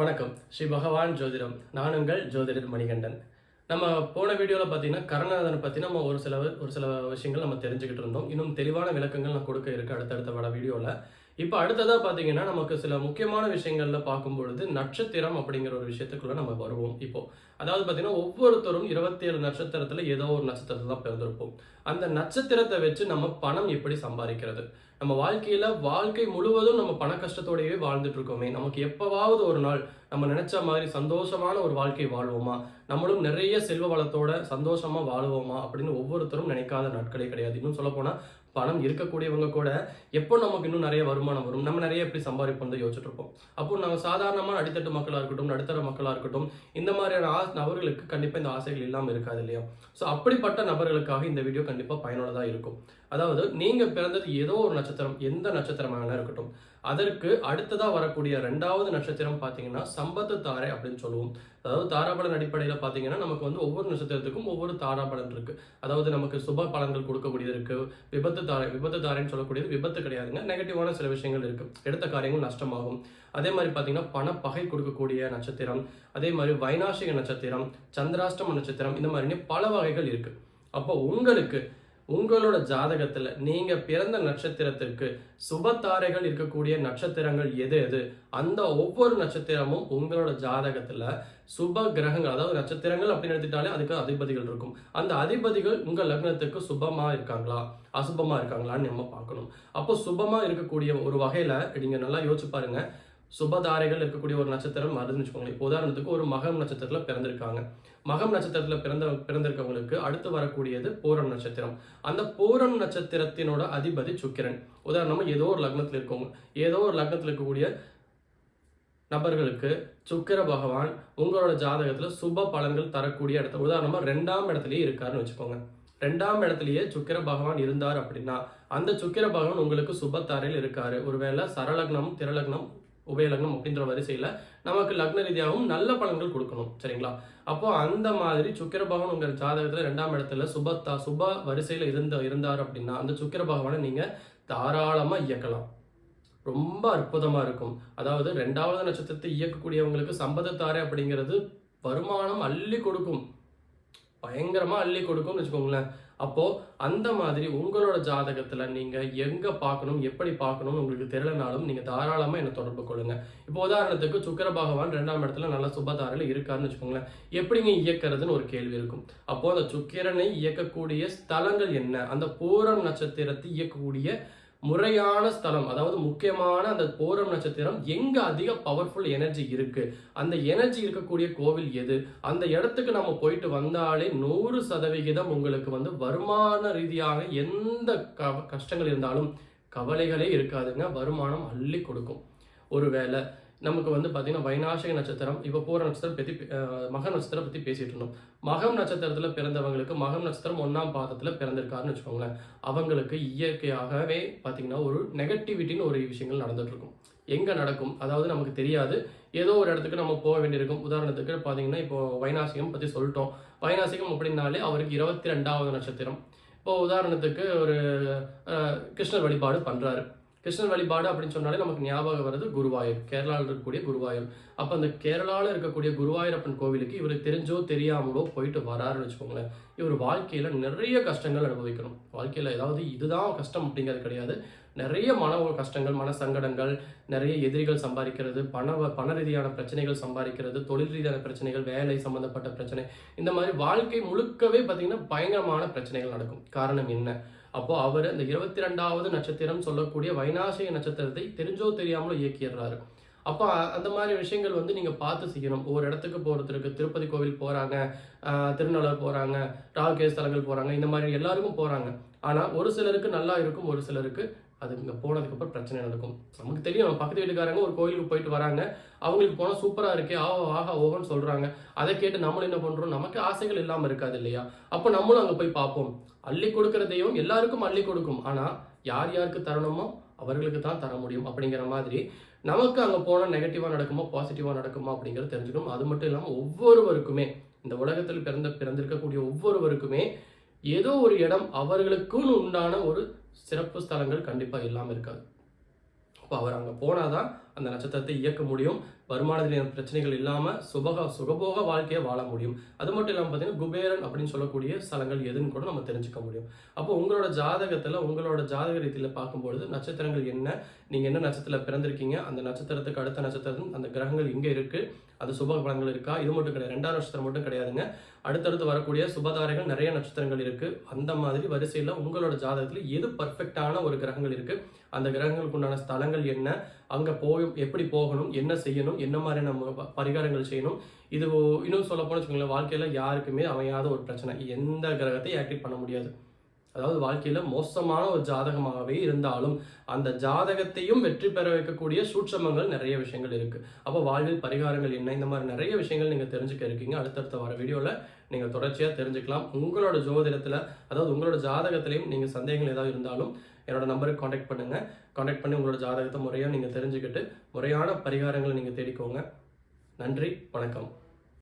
வணக்கம். ஸ்ரீ பகவான் ஜோதிடம். நானுங்கள் ஜோதிடர் மணிகண்டன். நம்ம போன வீடியோவில் பார்த்தீங்கன்னா கருணாதனை பற்றி நம்ம ஒரு சில ஒரு சில விஷயங்கள் நம்ம தெரிஞ்சுக்கிட்டு இருந்தோம். இன்னும் தெளிவான விளக்கங்கள் நான் கொடுக்க இருக்கு அடுத்தடுத்த வட வீடியோவில் இப்போ அடுத்ததாக பார்த்தீங்கன்னா நமக்கு சில முக்கியமான விஷயங்களில் பார்க்கும் பொழுது நட்சத்திரம் அப்படிங்கிற ஒரு விஷயத்துக்குள்ள நம்ம வருவோம். இப்போ அதாவது பார்த்தீங்கன்னா ஒவ்வொருத்தரும் இருபத்தி ஏழு நட்சத்திரத்தில் ஏதோ ஒரு நட்சத்திரத்தில் தான் பிறந்திருப்போம். அந்த நட்சத்திரத்தை வச்சு நம்ம பணம் எப்படி சம்பாதிக்கிறது? நம்ம வாழ்க்கையில் வாழ்க்கை முழுவதும் நம்ம பண கஷ்டத்தோடையே வாழ்ந்துட்டு இருக்கோமே. நமக்கு எப்போவாவது ஒரு நாள் நம்ம நினச்ச மாதிரி சந்தோஷமான ஒரு வாழ்க்கை வாழ்வோமா? நம்மளும் நிறைய செல்வ வளத்தோட சந்தோஷமாக வாழுவோமா? அப்படின்னு ஒவ்வொருத்தரும் நினைக்காத நாட்களே கிடையாது. இன்னும் சொல்லப்போனால் பணம் இருக்கக்கூடியவங்க கூட எப்போ நமக்கு இன்னும் நிறைய வருமானம் வரும்? நம்ம நிறைய எப்படி சம்பாதிப்போம் யோசிச்சுட்டு இருப்போம். அப்போ நம்ம சாதாரணமாக அடித்தட்டு மக்களாக இருக்கட்டும் நடுத்தர மக்களாக இருக்கட்டும் இந்த மாதிரியான ஆ நபர்களுக்கு கண்டிப்பாக இந்த ஆசைகள் இல்லாமல் இருக்காது இல்லையா? ஸோ அப்படிப்பட்ட நபர்களுக்காக இந்த வீடியோ கண்டிப்பாக பயனுள்ளதாக இருக்கும். அதாவது நீங்கள் பிறந்தது ஏதோ ஒரு நட்சத்திரம் எந்த நட்சத்திரமாக இருக்கட்டும். அதற்கு அடுத்ததாக வரக்கூடிய ரெண்டாவது நட்சத்திரம் பார்த்தீங்கன்னா சம்பத்து தாரை அப்படின்னு சொல்லுவோம். அதாவது தாராபலன் அடிப்படையில் பார்த்தீங்கன்னா நமக்கு வந்து ஒவ்வொரு நட்சத்திரத்துக்கும் ஒவ்வொரு தாராபலன் இருக்குது அதாவது நமக்கு சுப பலன்கள் கொடுக்கக்கூடியது இருக்குது விபத்து தாரை விபத்து தாரைன்னு சொல்லக்கூடியது விபத்து கிடையாதுங்க. நெகட்டிவான சில விஷயங்கள் இருக்குது எடுத்த காரியங்கள் நஷ்டமாகும். அதே மாதிரி பார்த்தீங்கன்னா பணப்பகை கொடுக்கக்கூடிய நட்சத்திரம். அதே மாதிரி வைநாசிக நட்சத்திரம் சந்திராஷ்டம நட்சத்திரம் இந்த மாதிரி பல வகைகள் இருக்குது அப்போ உங்களுக்கு உங்களோட ஜாதகத்தில் நீங்கள் பிறந்த நட்சத்திரத்திற்கு சுபத்தாரைகள் இருக்கக்கூடிய நட்சத்திரங்கள் எது எது? அந்த ஒவ்வொரு நட்சத்திரமும் உங்களோட ஜாதகத்தில் சுப கிரகங்கள் அதாவது நட்சத்திரங்கள் அப்படின்னு எடுத்துட்டாலே அதுக்கு அதிபதிகள் இருக்கும். அந்த அதிபதிகள் உங்கள் லக்னத்துக்கு சுபமாக இருக்காங்களா? அசுபமாக இருக்காங்களான்னு நம்ம பார்க்கணும். அப்போ சுபமாக இருக்கக்கூடிய ஒரு வகையில் நீங்கள் நல்லா யோசிச்சு பாருங்கள் சுபதாரைகள் இருக்கக்கூடிய ஒரு நட்சத்திரம் வருதுன்னு வச்சுக்கோங்களேன். இப்போ உதாரணத்துக்கு ஒரு மகம் நட்சத்திரத்தில் பிறந்திருக்காங்க. மகம் நட்சத்திரத்தில் பிறந்த பிறந்திருக்கவங்களுக்கு அடுத்து வரக்கூடியது பூரம் நட்சத்திரம். அந்த பூரம் நட்சத்திரத்தினோட அதிபதி சுக்கிரன். உதாரணமாக ஏதோ ஒரு லக்னத்தில் இருக்கவங்க. ஏதோ ஒரு லக்னத்தில் இருக்கக்கூடிய நபர்களுக்கு சுக்கிர பகவான் உங்களோட ஜாதகத்தில் சுப பலன்கள் தரக்கூடிய இடத்துல உதாரணமாக ரெண்டாம் இடத்துலயே இருக்காருன்னு வச்சுக்கோங்க. ரெண்டாம் இடத்துலயே சுக்கிர பகவான் இருந்தார் அப்படின்னா அந்த சுக்கிர பகவான் உங்களுக்கு சுபத்தாரையில் இருக்காரு. ஒருவேளை சரலக்னம் திரலக்னம் உபயலக்னம் அப்படின்ற வரிசையில் நமக்கு லக்ன ரீதியாகவும் நல்ல பலன்கள் கொடுக்கணும். சரிங்களா? அப்போ அந்த மாதிரி சுக்கிர பகவான் உங்க ரெண்டாம் இடத்துல சுபத்தா சுப வரிசையில் இருந்த இருந்தார் அப்படின்னா அந்த சுக்கிர பகவானை நீங்கள் தாராளமாக இயக்கலாம். ரொம்ப அற்புதமாக இருக்கும். அதாவது ரெண்டாவது நட்சத்திரத்தை இயக்கக்கூடியவங்களுக்கு சம்பதத்தாரே அப்படிங்கிறது வருமானம் அள்ளி கொடுக்கும். பயங்கரமாக அள்ளி கொடுக்கும்னு வச்சுக்கோங்களேன். அப்போ அந்த மாதிரி உங்களோட ஜாதகத்துல நீங்க எங்க பார்க்கணும் எப்படி பார்க்கணும் உங்களுக்கு தெரியலனாலும் நீங்க தாராளமா என்ன தொடர்பு கொள்ளுங்க. இப்போ உதாரணத்துக்கு சுக்கிர பகவான் ரெண்டாம் இடத்துல நல்ல சுபதாரில் இருக்காருன்னு வச்சுக்கோங்களேன். எப்படிங்க இயக்கிறதுன்னு ஒரு கேள்வி இருக்கும். அப்போ அந்த சுக்கிரனை இயக்கக்கூடிய ஸ்தலங்கள் என்ன? அந்த பூரம் நட்சத்திரத்தை இயக்கக்கூடிய முறையான ஸ்தலம் அதாவது முக்கியமான அந்த பூரம் நட்சத்திரம் எங்க அதிக பவர்ஃபுல் எனர்ஜி இருக்கு? அந்த எனர்ஜி இருக்கக்கூடிய கோவில் எது? அந்த இடத்துக்கு நம்ம போயிட்டு வந்தாலே நூறு சதவிகிதம் உங்களுக்கு வந்து வருமான ரீதியாக எந்த க- கஷ்டங்கள் இருந்தாலும் கவலைகளே இருக்காதுங்க. வருமானம் அள்ளி கொடுக்கும். ஒருவேளை நமக்கு வந்து பார்த்தீங்கன்னா வைநாசிக நட்சத்திரம் இப்போ போகிற நட்சத்திரம் பற்றி அஹ், மக நட்சத்திரம் பற்றி பேசிட்டு இருந்தோம். மகம் நட்சத்திரத்தில் பிறந்தவங்களுக்கு மகம் நட்சத்திரம் ஒன்றாம் பாதத்தில் பிறந்திருக்காருன்னு வச்சுக்கோங்களேன். அவங்களுக்கு இயற்கையாகவே பார்த்தீங்கன்னா ஒரு நெகட்டிவிட்டின்னு ஒரு விஷயங்கள் நடந்துகிட்ருக்கும் எங்கே நடக்கும்? அதாவது நமக்கு தெரியாது. ஏதோ ஒரு இடத்துக்கு நம்ம போக வேண்டியிருக்கும். உதாரணத்துக்கு பார்த்தீங்கன்னா இப்போ வைநாசிகம் பற்றி சொல்லிட்டோம். வைநாசிகம் அப்படின்னாலே அவருக்கு இருபத்தி ரெண்டாவது நட்சத்திரம். இப்போ உதாரணத்துக்கு ஒரு கிருஷ்ணர் வழிபாடு பண்ணுறாரு கிருஷ்ணர் வழிபாடு அப்படின்னு சொன்னாலே நமக்கு ஞாபகம் வருது குருவாயூர். கேரளாவில் இருக்கக்கூடிய குருவாயூர். அப்போ அந்த கேரளாவில் இருக்கக்கூடிய குருவாயூரப்பன் கோவிலுக்கு இவருக்கு தெரிஞ்சோ தெரியாமலோ போயிட்டு வராருன்னு வச்சுக்கோங்களேன். இவர் வாழ்க்கையில் நிறைய கஷ்டங்கள் அனுபவிக்கணும். வாழ்க்கையில் ஏதாவது இதுதான் கஷ்டம் அப்படிங்கிறது கிடையாது. நிறைய மன கஷ்டங்கள் மன சங்கடங்கள் நிறைய எதிரிகள் சம்பாதிக்கிறது பண பண ரீதியான பிரச்சனைகள் சம்பாதிக்கிறது தொழில் ரீதியான பிரச்சனைகள் வேலை சம்பந்தப்பட்ட பிரச்சனை. இந்த மாதிரி வாழ்க்கை முழுக்கவே பார்த்தீங்கன்னா பயங்கரமான பிரச்சனைகள் நடக்கும். காரணம் என்ன? அப்போ அவர் அந்த இருபத்தி ரெண்டாவது நட்சத்திரம் சொல்லக்கூடிய வைநாசிக நட்சத்திரத்தை தெரிஞ்சோ தெரியாமலோ இயக்கிடுறாரு. அப்போ அந்த மாதிரி விஷயங்கள் வந்து நீங்கள் பார்த்து செய்யணும். ஒரு இடத்துக்கு போகிறதுக்கு திருப்பதி கோவில் போகிறாங்க திருநள்ளர் போகிறாங்க ராகுகேஸ் தலங்கள் போகிறாங்க இந்த மாதிரி எல்லாருக்கும் போகிறாங்க ஆனால் ஒரு சிலருக்கு நல்லா இருக்கும் ஒரு சிலருக்கு அது இங்கே போனதுக்கப்புறம் பிரச்சனை நடக்கும். நமக்கு தெரியும் நம்ம பக்கத்து வீட்டுக்காரங்க ஒரு கோயிலுக்கு போயிட்டு வராங்க. அவங்களுக்கு போனால் சூப்பராக இருக்கே ஆஹா ஆஹா ஓஹோன்னு சொல்கிறாங்க அதை கேட்டு நம்மளும் என்ன பண்ணுறோம் நமக்கு ஆசைகள் இல்லாமல் இருக்காது இல்லையா? அப்போ நம்மளும் அங்கே போய் பார்ப்போம். அள்ளி கொடுக்குற தெய்வம் எல்லாருக்கும் அள்ளி கொடுக்கும். ஆனால் யார் யாருக்கு தரணுமோ அவர்களுக்கு தான் தர முடியும் அப்படிங்கிற மாதிரி நமக்கு அங்கே போனால் நெகட்டிவாக நடக்குமோ பாசிட்டிவாக நடக்குமா அப்படிங்கிறத தெரிஞ்சுக்கணும். அது மட்டும் இல்லாமல் ஒவ்வொருவருக்குமே இந்த உலகத்தில் பிறந்த பிறந்திருக்கக்கூடிய ஒவ்வொருவருக்குமே ஏதோ ஒரு இடம் அவர்களுக்குன்னு உண்டான ஒரு சிறப்பு ஸ்தலங்கள் கண்டிப்பாக இல்லாமல் இருக்காது. அப்போ அவர் அங்க போனாதான் அந்த நட்சத்திரத்தை இயக்க முடியும். வருமானத்தில் பிரச்சனைகள் இல்லாமல் சுபக சுகபோக வாழ்க்கையை வாழ முடியும். அது மட்டும் இல்லாமல் பார்த்தீங்கன்னா குபேரன் அப்படின்னு சொல்லக்கூடிய ஸ்தலங்கள் எதுன்னு கூட நம்ம தெரிஞ்சுக்க முடியும். அப்போ உங்களோட ஜாதகத்தில் உங்களோட ஜாதக ரீதியில் பார்க்கும்பொழுது நட்சத்திரங்கள் என்ன நீங்கள் என்ன நட்சத்திரத்தில் பிறந்திருக்கீங்க அந்த நட்சத்திரத்துக்கு அடுத்த நட்சத்திரம் அந்த கிரகங்கள் இங்கே இருக்குது அது சுப பலன்கள் இருக்கா இது மட்டும் கிடையாது ரெண்டாம் நட்சத்திரம் மட்டும் கிடையாதுங்க. அடுத்தடுத்து வரக்கூடிய சுபதாரைகள் நிறைய நட்சத்திரங்கள் இருக்குது அந்த மாதிரி வரிசையில் உங்களோட ஜாதகத்தில் எது பர்ஃபெக்டான ஒரு கிரகங்கள் இருக்குது அந்த கிரகங்களுக்கு உண்டான ஸ்தலங்கள் என்ன அங்கே போய் எப்படி போகணும் என்ன செய்யணும் என்ன மாதிரி நம்ம பரிகாரங்கள் செய்யணும். இது இன்னும் சொல்ல போனால் வச்சுக்கோங்களேன் வாழ்க்கையில் யாருக்குமே அமையாத ஒரு பிரச்சனை. எந்த கிரகத்தையும் ஆக்டிவ் பண்ண முடியாது. அதாவது வாழ்க்கையில் மோசமான ஒரு ஜாதகமாகவே இருந்தாலும் அந்த ஜாதகத்தையும் வெற்றி பெற வைக்கக்கூடிய சூட்சமங்கள் நிறைய விஷயங்கள் இருக்குது அப்போ வாழ்வில் பரிகாரங்கள் என்ன? இந்த மாதிரி நிறைய விஷயங்கள் நீங்கள் தெரிஞ்சுக்க இருக்கீங்க. அடுத்தடுத்த வர வீடியோவில் நீங்கள் தொடர்ச்சியாக தெரிஞ்சுக்கலாம். உங்களோட ஜோதிடத்தில் அதாவது உங்களோட ஜாதகத்திலையும் நீங்கள் சந்தேகங்கள் ஏதாவது இருந்தாலும் என்னோட நம்பருக்கு காண்டாக்ட் பண்ணுங்கள் காண்டாக்ட் பண்ணி உங்களோட ஜாதகத்தை முறையாக நீங்கள் தெரிஞ்சுக்கிட்டு முறையான பரிகாரங்களை நீங்கள் தேடிக்கோங்க. நன்றி வணக்கம்.